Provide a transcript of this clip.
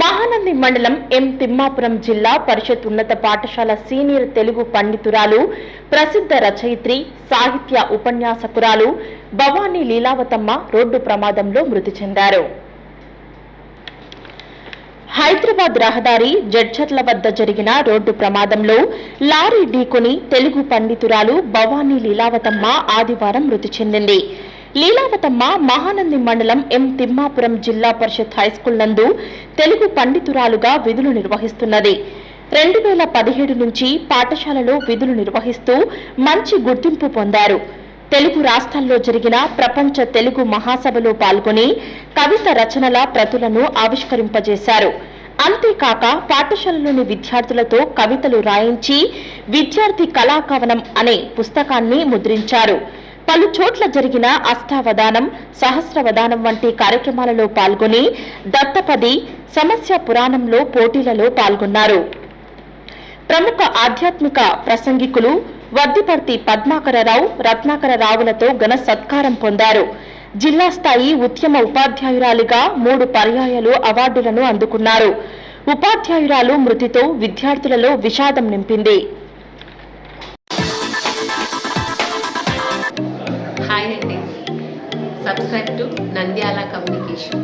మహానంది మండలం ఎం తిమ్మాపురం జిల్లా పరిషత్ ఉన్నత పాఠశాల సీనియర్ తెలుగు పండితురాలు ప్రసిద్ధ రచయిత్రి సాహిత్య ఉపన్యాసకురాలు భవానీ లీలావతమ్మ రోడ్డు ప్రమాదంలో మృతి చెందారు. హైదరాబాద్ రహదారి జడ్చర్ల వద్ద జరిగిన రోడ్డు ప్రమాదంలో లారీ ఢీకొని తెలుగు పండితురాలు భవానీ లీలావతమ్మ ఆదివారం మృతి చెందింది. లీలావతమ్మ మహానంది మండలం ఎం తిమ్మాపురం జిల్లా పరిషత్ హైస్కూల్ నందు తెలుగు పండితురాలుగా విధులు నిర్వహిస్తున్నది. రెండు వేల పదిహేడు నుంచి పాఠశాలలో విధులు నిర్వహిస్తూ మంచి గుర్తింపు పొందారు. తెలుగు రాష్ట్రాల్లో జరిగిన ప్రపంచ తెలుగు మహాసభలో పాల్గొని కవిత రచనల ప్రతులను ఆవిష్కరింపజేశారు. అంతేకాక పాఠశాలలోని విద్యార్థులతో కవితలు రాయించి విద్యార్థి కళాకవనం అనే పుస్తకాన్ని ముద్రించారు. పలు చోట్ల జరిగిన అష్టావధానం సహస్రవధానం వంటి కార్యక్రమాలలో పాల్గొని దత్తపది సమస్య పురాణంలో పోటీలలో పాల్గొన్నారు. ప్రముఖ ఆధ్యాత్మిక ప్రసంగికులు వద్దిపర్తి పద్మాకరరావు రత్నాకరరావులతో ఘన సత్కారం పొందారు. జిల్లా స్థాయి ఉద్యమ ఉపాధ్యాయురాలిగా మూడు పర్యాయాలు అవార్డులను అందుకున్నారు. ఉపాధ్యాయురాలు మృతితో విద్యార్థులలో విషాదం నింపింది. హాయ్ అండి. Subscribe to Nandyal communication